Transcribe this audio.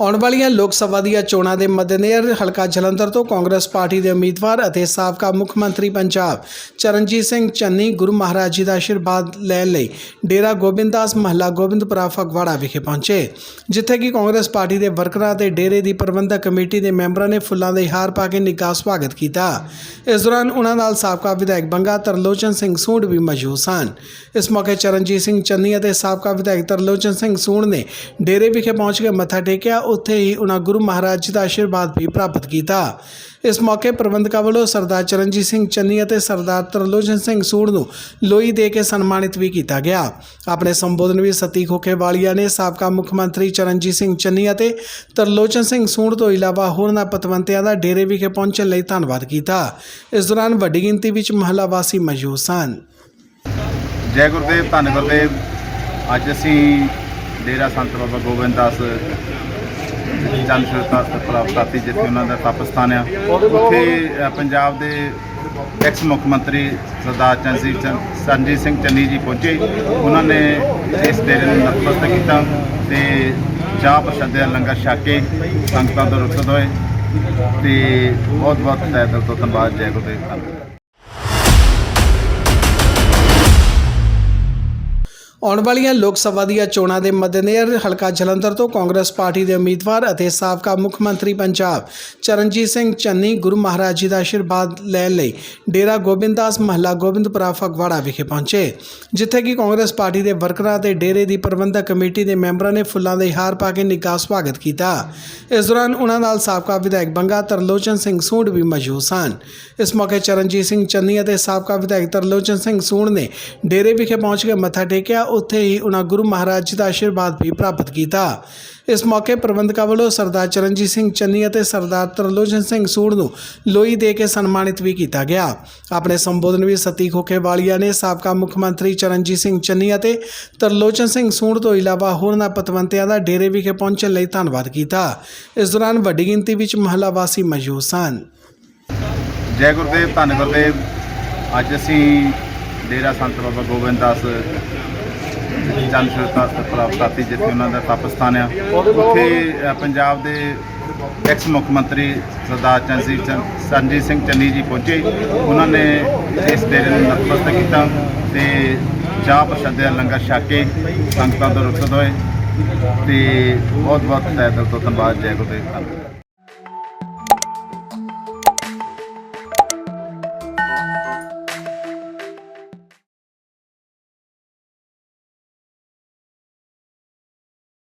ਆਉਣ ਵਾਲੀਆਂ ਲੋਕ ਸਭਾ ਦੀਆਂ ਚੋਣਾਂ ਦੇ ਮੱਦੇਨਜ਼ਰ ਹਲਕਾ ਜਲੰਧਰ ਤੋਂ ਕਾਂਗਰਸ ਪਾਰਟੀ ਦੇ ਉਮੀਦਵਾਰ ਅਤੇ ਸਾਬਕਾ ਮੁੱਖ ਮੰਤਰੀ ਪੰਜਾਬ ਚਰਨਜੀਤ ਸਿੰਘ ਚੰਨੀ ਗੁਰੂ ਮਹਾਰਾਜ ਜੀ ਦਾ ਆਸ਼ੀਰਵਾਦ ਲੈਣ ਲਈ ਡੇਰਾ ਗੋਬਿੰਦਦਾਸ ਮਹੱਲਾ ਗੋਬਿੰਦਪੁਰਾ ਫਗਵਾੜਾ ਵਿਖੇ ਪਹੁੰਚੇ, ਜਿੱਥੇ ਕਿ ਕਾਂਗਰਸ ਪਾਰਟੀ ਦੇ ਵਰਕਰਾਂ ਅਤੇ ਡੇਰੇ ਦੀ ਪ੍ਰਬੰਧਕ ਕਮੇਟੀ ਦੇ ਮੈਂਬਰਾਂ ਨੇ ਫੁੱਲਾਂ ਦੇ ਹਾਰ ਪਾ ਕੇ ਨਿੱਘਾ ਸਵਾਗਤ ਕੀਤਾ। ਇਸ ਦੌਰਾਨ ਉਹਨਾਂ ਨਾਲ ਸਾਬਕਾ ਵਿਧਾਇਕ ਬੰਗਾ ਤਰਲੋਚਨ ਸਿੰਘ ਸੂੰਡ ਵੀ ਮੌਜੂਦ ਸਨ। ਇਸ ਮੌਕੇ ਚਰਨਜੀਤ ਸਿੰਘ ਚੰਨੀ ਅਤੇ ਸਾਬਕਾ ਵਿਧਾਇਕ ਤਰਲੋਚਨ ਸਿੰਘ ਸੂੰਡ ਨੇ ਡੇਰੇ ਵਿਖੇ ਪਹੁੰਚ ਕੇ ਮੱਥਾ ਟੇਕਿਆ। ਉੱਥੇ ਹੀ ਉਹਨਾਂ ਗੁਰੂ ਮਹਾਰਾਜ ਜੀ ਦਾ ਆਸ਼ੀਰਵਾਦ ਵੀ ਪ੍ਰਾਪਤ ਕੀਤਾ। ਇਸ ਮੌਕੇ ਪ੍ਰਬੰਧਕਾਂ ਵੱਲੋਂ ਸਰਦਾਰ ਚਰਨਜੀਤ ਸਿੰਘ ਚੰਨੀ ਅਤੇ ਸਰਦਾਰ ਤਰਲੋਚਨ ਸਿੰਘ ਸੂੜ ਨੂੰ ਲੋਈ ਦੇ ਕੇ ਸਨਮਾਨਿਤ ਵੀ ਕੀਤਾ ਗਿਆ। ਆਪਣੇ ਸੰਬੋਧਨ ਵਿੱਚ ਸਤੀ ਖੋਖੇਵਾਲੀਆ ਨੇ ਸਾਬਕਾ ਮੁੱਖ ਮੰਤਰੀ ਚਰਨਜੀਤ ਸਿੰਘ ਚੰਨੀ ਅਤੇ ਤਰਲੋਚਨ ਸਿੰਘ ਸੂੜ ਤੋਂ ਇਲਾਵਾ ਹੋਰਨਾਂ ਪਤਵੰਤਿਆਂ ਦਾ ਡੇਰੇ ਵਿਖੇ ਪਹੁੰਚਣ ਲਈ ਧੰਨਵਾਦ ਕੀਤਾ। ਇਸ ਦੌਰਾਨ ਵੱਡੀ ਗਿਣਤੀ ਵਿੱਚ ਮਹੱਲਾ ਵਾਸੀ ਮੌਜੂਦ ਸਨ। ਜੈ ਗੁਰਦੇਵ, ਧੰਨ ਗੁਰਦੇਵ। ਅੱਜ ਅਸੀਂ ਡੇਰਾ ਸੰਤ ਬਾਬਾ ਗੋਬਿੰਦ ਦਾਸ ਜਨ ਸ਼ਰਤਾ ਪ੍ਰਾਪਤੀ ਜਿੱਥੇ ਉਹਨਾਂ ਦਾ ਤਪ ਆ, ਉੱਥੇ ਪੰਜਾਬ ਦੇ ਐਕਸ ਮੁੱਖ ਮੰਤਰੀ ਸਰਦਾਰ ਚੰਜੀਤ ਚੰ- ਚਰਨਜੀਤ ਸਿੰਘ ਚੰਨੀ ਜੀ ਪਹੁੰਚੇ। ਉਹਨਾਂ ਨੇ ਇਸ ਡੇਰੇ ਨੂੰ ਨਤਮਸਤਕ ਕੀਤਾ ਤੇ ਚਾਹ ਪ੍ਰਸ਼ਾਦੇ ਦਾ ਲੰਗਰ ਛਕ ਕੇ ਸੰਗਤਾਂ ਤੋਂ ਰੁਖਸਤ ਹੋਏ। ਤੇ ਬਹੁਤ ਬਹੁਤ ਤਹਿ ਦਿਲ ਤੋਂ ਧੰਨਵਾਦ, ਜੈ ਗੁਰਦੇਵ ਧੰਨ ਆਉਣ ਵਾਲੀਆਂ ਲੋਕ ਸਭਾ ਦੀਆਂ ਚੋਣਾਂ ਦੇ ਮੱਦੇਨਜ਼ਰ ਹਲਕਾ ਜਲੰਧਰ ਤੋਂ ਕਾਂਗਰਸ ਪਾਰਟੀ ਦੇ ਉਮੀਦਵਾਰ ਅਤੇ ਸਾਬਕਾ ਮੁੱਖ ਮੰਤਰੀ ਪੰਜਾਬ ਚਰਨਜੀਤ ਸਿੰਘ ਚੰਨੀ ਗੁਰੂ ਮਹਾਰਾਜ ਜੀ ਦਾ ਆਸ਼ੀਰਵਾਦ ਲੈਣ ਲਈ ਡੇਰਾ ਗੋਬਿੰਦਾਸ ਮਹੱਲਾ ਗੋਬਿੰਦਪੁਰਾ ਫਗਵਾੜਾ ਵਿਖੇ ਪਹੁੰਚੇ, ਜਿੱਥੇ ਕਿ ਕਾਂਗਰਸ ਪਾਰਟੀ ਦੇ ਵਰਕਰਾਂ ਤੇ ਡੇਰੇ ਦੀ ਪ੍ਰਬੰਧਕ ਕਮੇਟੀ ਦੇ ਮੈਂਬਰਾਂ ਨੇ ਫੁੱਲਾਂ ਦੇ ਹਾਰ ਪਾ ਕੇ ਨਿੱਘਾ ਸਵਾਗਤ ਕੀਤਾ। ਇਸ ਦੌਰਾਨ ਉਹਨਾਂ ਨਾਲ ਸਾਬਕਾ ਵਿਧਾਇਕ ਬੰਗਾ ਤਰਲੋਚਨ ਸਿੰਘ ਸੂੰਡ ਵੀ ਮੌਜੂਦ ਸਨ। ਇਸ ਮੌਕੇ ਚਰਨਜੀਤ ਸਿੰਘ ਚੰਨੀ ਅਤੇ ਸਾਬਕਾ ਵਿਧਾਇਕ ਤਰਲੋਚਨ ਸਿੰਘ ਸੂੰਡ ਨੇ ਡੇਰੇ ਵਿਖੇ ਪਹੁੰਚ ਕੇ ਮੱਥਾ ਟੇਕਿਆ। ਉੱਥੇ ਹੀ ਉਹਨਾਂ ਗੁਰੂ ਮਹਾਰਾਜ ਜੀ ਦਾ ਆਸ਼ੀਰਵਾਦ ਵੀ ਪ੍ਰਾਪਤ ਕੀਤਾ। ਇਸ ਮੌਕੇ ਪ੍ਰਬੰਧਕਾਂ ਵੱਲੋਂ ਸਰਦਾਰ ਚਰਨਜੀਤ ਸਿੰਘ ਚੰਨੀ ਅਤੇ ਸਰਦਾਰ ਤਰਲੋਚਨ ਸਿੰਘ ਸੂੜ ਨੂੰ ਲੋਈ ਦੇ ਕੇ ਸਨਮਾਨਿਤ ਵੀ ਕੀਤਾ ਗਿਆ। ਆਪਣੇ ਸੰਬੋਧਨ ਵਿੱਚ ਸਤੀ ਖੋਖੇਵਾਲੀਆ ਨੇ ਸਾਬਕਾ ਮੁੱਖ ਮੰਤਰੀ ਚਰਨਜੀਤ ਸਿੰਘ ਚੰਨੀ ਅਤੇ ਤਰਲੋਚਨ ਸਿੰਘ ਸੂੜ ਤੋਂ ਇਲਾਵਾ ਹੋਰਨਾਂ ਪਤਵੰਤਿਆਂ ਦਾ ਡੇਰੇ ਵਿਖੇ ਪਹੁੰਚਣ ਲਈ ਧੰਨਵਾਦ ਕੀਤਾ। ਇਸ ਦੌਰਾਨ ਵੱਡੀ ਗਿਣਤੀ ਵਿੱਚ ਮਹੱਲਾ ਵਾਸੀ ਮੌਜੂਦ ਸਨ। ਜੈ ਗੁਰਦੇਵ ਧੰਨ ਗੁਰਦੇਵ ਅੱਜ ਅਸੀਂ ਡੇਰਾ ਸੰਤ ਬਾਬਾ ਗੋਬਿੰਦ ਦਾਸ ਜਨ ਸ਼ਰਤਾ ਪ੍ਰਾਪਤੀ ਜਿੱਥੇ ਉਹਨਾਂ ਦਾ ਤਪ ਸਥਾਨ ਆ, ਉੱਥੇ ਪੰਜਾਬ ਦੇ ਐਕਸ ਮੁੱਖ ਮੰਤਰੀ ਸਰਦਾਰ ਚੰਜੀਤ ਚੰ- ਚਰਨਜੀਤ ਸਿੰਘ ਚੰਨੀ ਜੀ ਪਹੁੰਚੇ। ਉਹਨਾਂ ਨੇ ਇਸ ਡੇਰੇ ਨੂੰ ਨਤਮਸਤਕ ਕੀਤਾ ਤੇ ਚਾਹ ਪ੍ਰਸ਼ਾਦੇ ਦਾ ਲੰਗਰ ਛਕ ਕੇ ਸੰਗਤਾਂ ਤੋਂ ਰੁਖਸਤ ਹੋਏ ਤੇ ਬਹੁਤ ਬਹੁਤ ਤਹਿ ਦਿਲ ਤੋਂ ਧੰਨਵਾਦ, ਜੈ ਗੁਰਦੇਵ ਧੰਨ